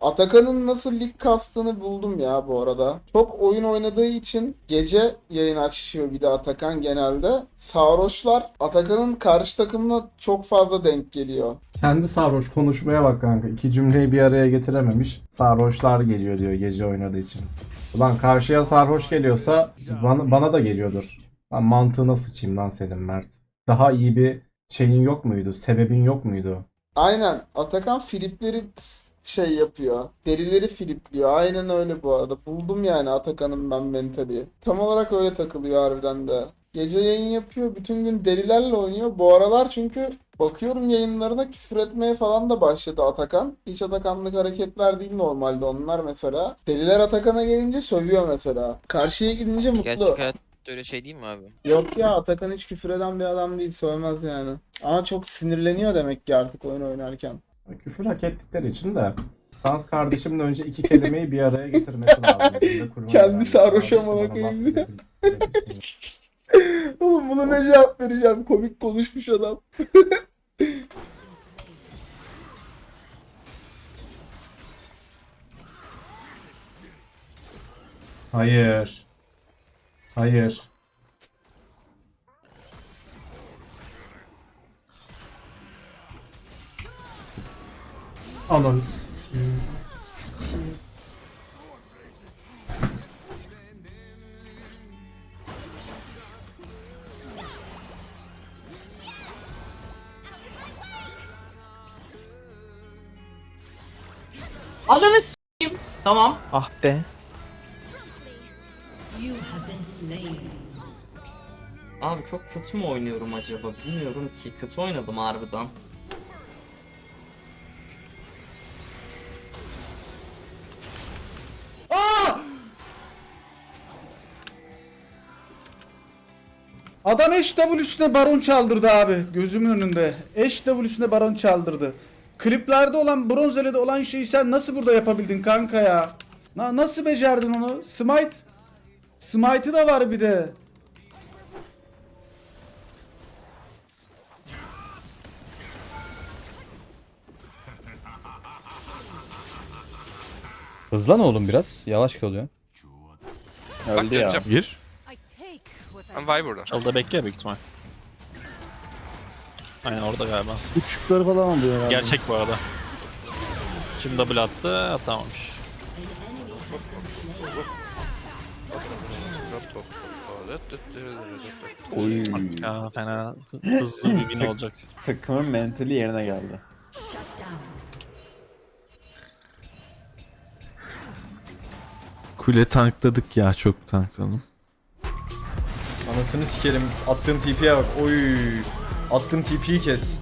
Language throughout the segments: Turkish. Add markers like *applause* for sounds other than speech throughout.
Atakan'ın nasıl lig kastığını buldum ya bu arada. Çok oyun oynadığı için gece yayın açıyor bir de Atakan genelde. Sarhoşlar Atakan'ın karşı takımına çok fazla denk geliyor. Kendi sarhoş konuşmaya bak kanka. İki cümleyi bir araya getirememiş. Sarhoşlar geliyor diyor gece oynadığı için. Ulan karşıya sarhoş geliyorsa bana, bana da geliyordur. Lan mantığına sıçayım lan senin Mert. Daha iyi bir şeyin yok muydu? Sebebin yok muydu? Aynen Atakan flipleri t- şey yapıyor. Derileri flipliyor. Aynen öyle bu arada. Buldum yani Atakan'ın ben mentali. Tam olarak öyle takılıyor harbiden de. Gece yayın yapıyor. Bütün gün delilerle oynuyor. Bu aralar çünkü bakıyorum yayınlarına küfür etmeye falan da başladı Atakan. Hiç Atakanlık hareketler değil normalde onlar mesela. Deliler Atakan'a gelince sövüyor mesela. Karşıya gidince mutlu. Gerçek hayatta öyle şey değil mi abi? Yok ya Atakan hiç küfür eden bir adam değil. Sövmez yani. Ama çok sinirleniyor demek ki artık oyun oynarken. Küfür hak ettikleri için de Sans kardeşimle önce iki kelimeyi bir araya getirmesi lazım. *laughs* Kendi sarhoş amına koyayım verebilirsin. Oğlum buna ne cevap vereceğim? Komik konuşmuş adam. Hayır. Hayır. Anons. Ananı s**eyim. Tamam. Ah be. Abi çok kötü mü oynuyorum acaba? Bilmiyorum ki. Kötü oynadım harbiden. Adam eş W'süne baron çaldırdı abi. Gözümün önünde. Eş W'süne baron çaldırdı. Kliplerde olan bronzelede olan şeyi sen nasıl burada yapabildin kanka ya? Na nasıl becerdin onu? Smite. Smite'ı da var bir de. Hızlan oğlum biraz. Yavaş kalıyor. Öldü ya. Gir. Ben vay burada. Çalıda bekle büyük ihtimal. Aynen orada galiba. Uçukları falan alıyor herhalde. Gerçek bu arada. Şimdi double attı, atamamış. Oy. Ya fena hızlı bir win olacak. Takımın mentali yerine geldi. Kule tankladık ya çok tankladım. Anasını sikerim. Attığım TP'ye bak. Oy. Attığım TP'yi kes.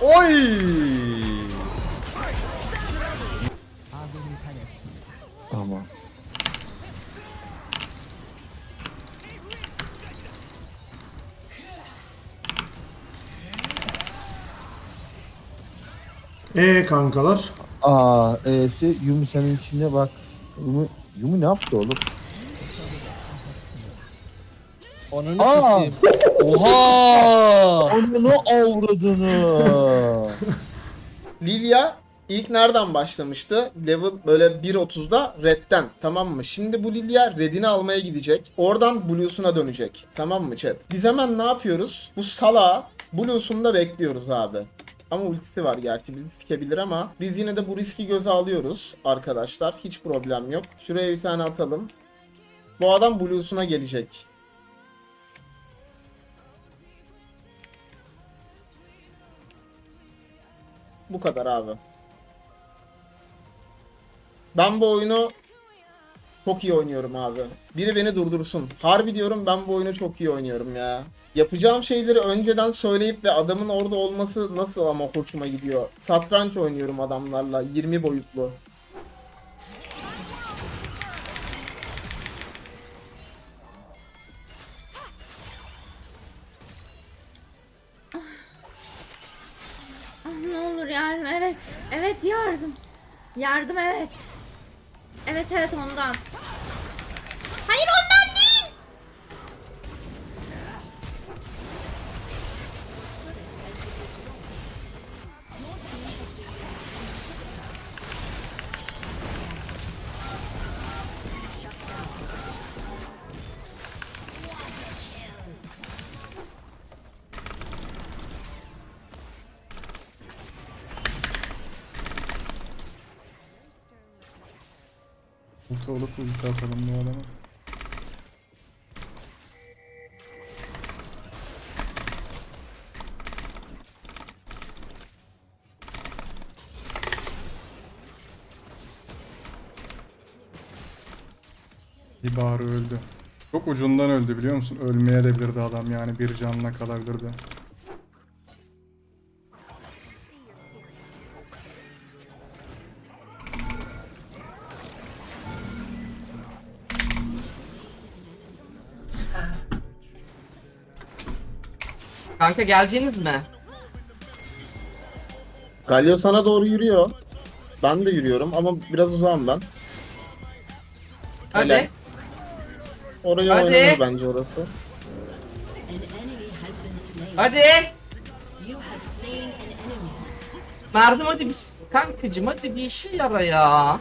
Oy. Ama. Ee kankalar. Aa, E'si Yumi senin içinde bak. Yumi, Yumi ne yaptı oğlum? Ananı Aa! *laughs* Oha! Onu avradını. *laughs* Lilia ilk nereden başlamıştı? Level böyle 1.30'da Red'den tamam mı? Şimdi bu Lilia Red'ini almaya gidecek. Oradan Blue'suna dönecek. Tamam mı chat? Biz hemen ne yapıyoruz? Bu sala Blue'sunda bekliyoruz abi. Ama ultisi var gerçi bizi sikebilir ama biz yine de bu riski göze alıyoruz arkadaşlar. Hiç problem yok. Şuraya bir tane atalım. Bu adam Blue'suna gelecek. Bu kadar abi. Ben bu oyunu çok iyi oynuyorum abi. Biri beni durdursun. Harbi diyorum ben bu oyunu çok iyi oynuyorum ya. Yapacağım şeyleri önceden söyleyip ve adamın orada olması nasıl ama hoşuma gidiyor. Satranç oynuyorum adamlarla 20 boyutlu. Ah, ne olur yardım evet. Evet yardım. Yardım evet. Evet evet ondan. Ulti olup ulti atalım bu adama. Bir bağrı öldü. Çok ucundan öldü biliyor musun? Ölmeye de bilirdi adam yani bir canına kalabilirdi. Kanka geleceğiniz mi? Galio sana doğru yürüyor. Ben de yürüyorum ama biraz uzağım ben. Hadi. Helal. Oraya Hadi. oynanır bence orası. Hadi. Merdim hadi biz kankacım hadi bir işe yara ya.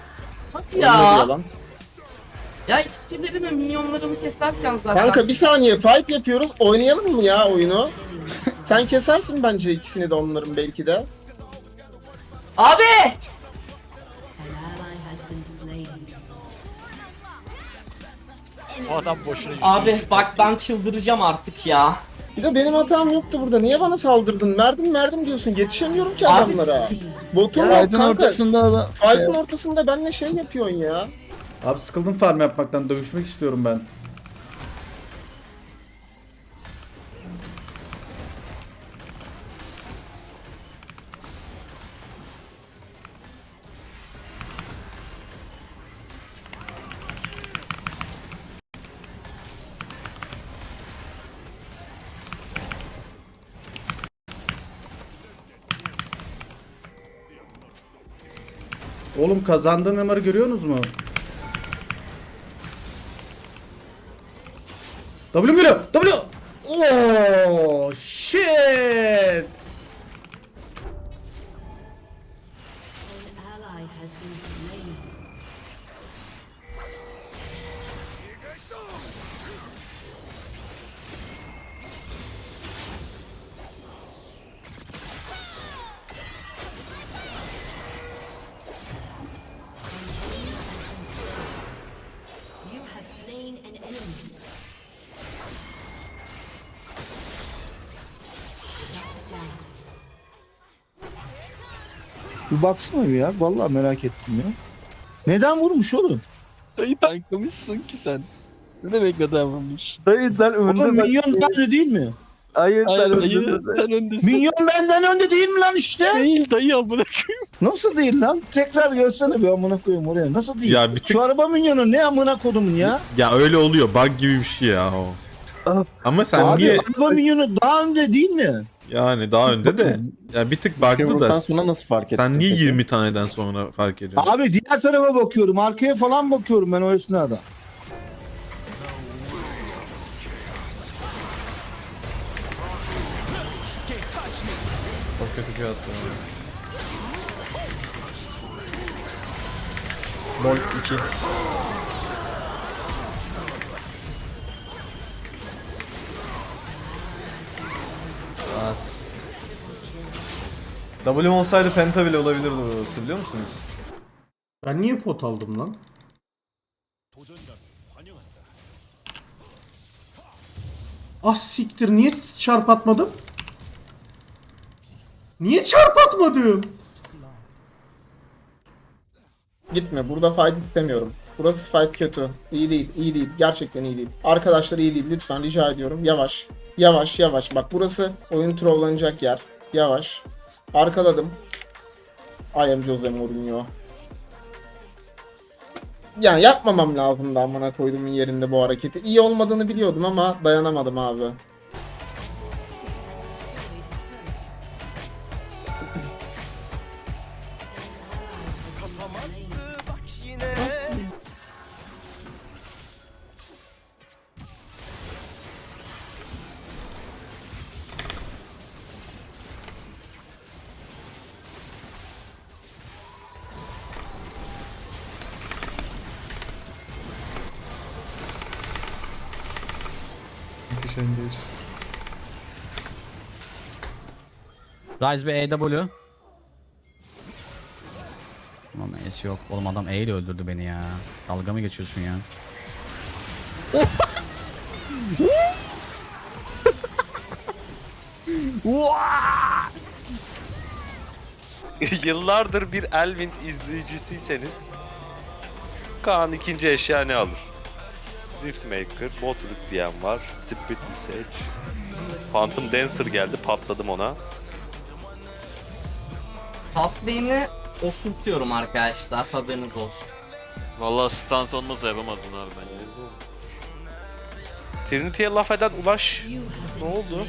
Hadi ya. yalan. Ya XP'lerimi minyonlarımı keserken zaten. Kanka bir saniye fight yapıyoruz. Oynayalım mı ya oyunu? *laughs* Sen kesersin bence ikisini de onların belki de. Abi! O adam boşuna Abi bak ben çıldıracağım artık ya. Bir de benim hatam yoktu burada. Niye bana saldırdın? Merdim merdim diyorsun. Yetişemiyorum ki Abi adamlara. Ya yok Aydın kanka. ortasında da Fight'ın ortasında benle şey yapıyorsun ya. Abi sıkıldım farm yapmaktan dövüşmek istiyorum ben. Oğlum kazandığım numarı görüyorsunuz mu? W geliyor. W. Oh shit. Bir baksana bir ya. Vallahi merak ettim ya. Neden vurmuş oğlum? Dayı tanklamışsın ki sen. Ne demek neden vurmuş? Dayı sen Oğlum minyon bende değil mi? Hayır, dayı sen öndesin. Minyon benden önde değil mi lan işte? Değil dayı amına Nasıl değil lan? Tekrar gelsene bir amına koyayım oraya. Nasıl değil? Ya bir tık- Şu araba minyonu ne amına kodumun ya? Ya öyle oluyor. Bug gibi bir şey ya o. Ama sen Abi niye araba minyonu daha önde değil mi? Yani daha önde de ya bir tık bug'lı da sonra nasıl fark ettin? sen niye 20 taneden sonra fark ediyorsun? Abi diğer tarafa bakıyorum. Arkaya falan bakıyorum ben o esnada. Çok kötü bir attı. Mol 2. W olsaydı penta bile olabilirdi burası biliyor musunuz? Ben niye pot aldım lan? Ah siktir niye çarp atmadım? Niye çarp atmadım? Gitme. Burada fight istemiyorum. Burası fight kötü. İyi değil. iyi değil. Gerçekten iyi değil. Arkadaşlar iyi değil. Lütfen rica ediyorum. Yavaş. Yavaş yavaş. Bak burası oyun trolllanacak yer. Yavaş. Arkaladım. I am Jose Mourinho. Yani yapmamam lazımdı amına koyduğumun yerinde bu hareketi. İyi olmadığını biliyordum ama dayanamadım abi. Engage. Rise ve EW. Lan es yok. Oğlum adam E ile öldürdü beni ya. Dalga mı geçiyorsun ya? *laughs* Yıllardır bir Elvind izleyicisiyseniz Kaan ikinci eşya ne alır? Riftmaker, Botluk diyen var, Spirit Sage, Phantom Dancer geldi patladım ona. Tatlıyını osurtuyorum arkadaşlar. Haberiniz olsun. Vallahi stans olmasa yapamazdın abi ben. Trinity'ye laf eden Ulaş ne oldu?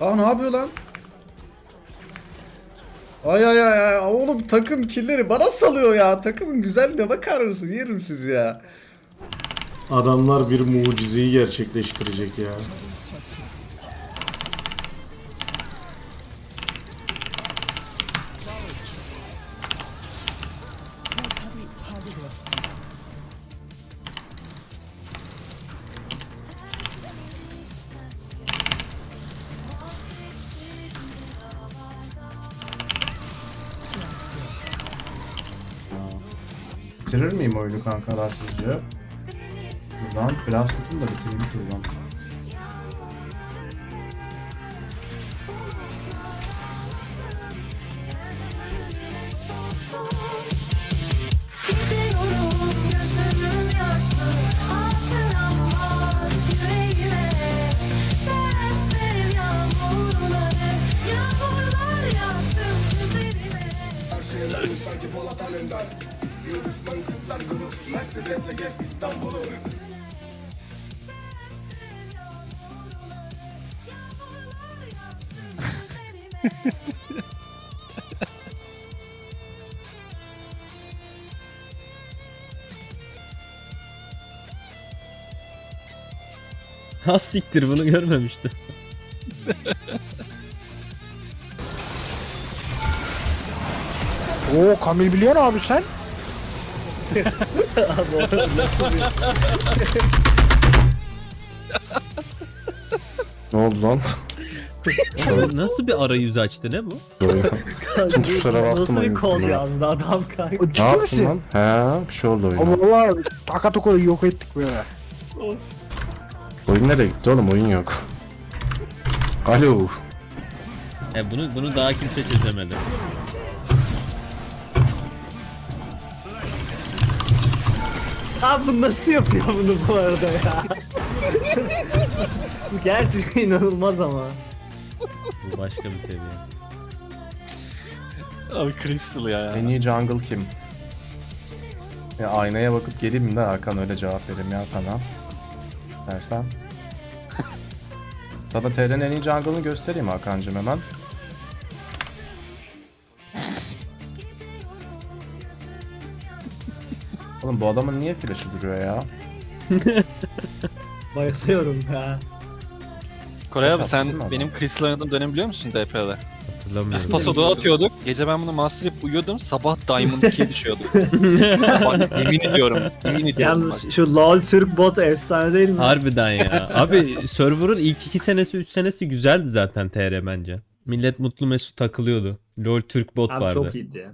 Aa ne yapıyor lan? Ay ay ay oğlum takım killeri bana salıyor ya. Takımın güzelliğine bakar mısın? Yerim sizi ya. Adamlar bir mucizeyi gerçekleştirecek ya. Bitirir miyim oyunu kankalar sizce? Buradan biraz tutun da bitireyim şuradan. Ha siktir bunu görmemiştim. Oo Kamil biliyor abi sen? Ne oldu lan? Nasıl bir arayüz açtı ne bu? Tüm tuşlara bastım oyun. yazdı adam kanka. Ne yaptın lan? He bir şey oldu oyuna. valla taka toka yok ettik böyle. Oyun nereye gitti oğlum oyun yok. Alo. E bunu bunu daha kimse çözemedi. Abi bu nasıl yapıyor bunu bu arada ya? bu gerçekten inanılmaz ama. Bu başka bir seviye. Abi Crystal ya. En iyi jungle kim? Ya aynaya bakıp geleyim de Hakan öyle cevap vereyim ya sana. Dersen. *laughs* sana TR'nin en iyi jungle'ını göstereyim Hakan'cım hemen. *laughs* Oğlum bu adamın niye flash'ı duruyor ya? *laughs* Bayılıyorum ya. Koray abi mı sen adam? benim Crystal oynadığım dönemi biliyor musun DP'de? Biz Hatırlamıyorum. pasoda atıyorduk. Gece ben bunu masterlayıp uyuyordum. Sabah Diamond 2'ye düşüyordu. *laughs* bak yemin ediyorum. Yemin ediyorum bak. şu LoL Türk bot efsane değil mi? Harbiden ya. *laughs* Abi server'ın ilk 2 senesi 3 senesi güzeldi zaten TR bence. Millet mutlu mesut takılıyordu. LoL Türk bot vardı. iyiydi ya.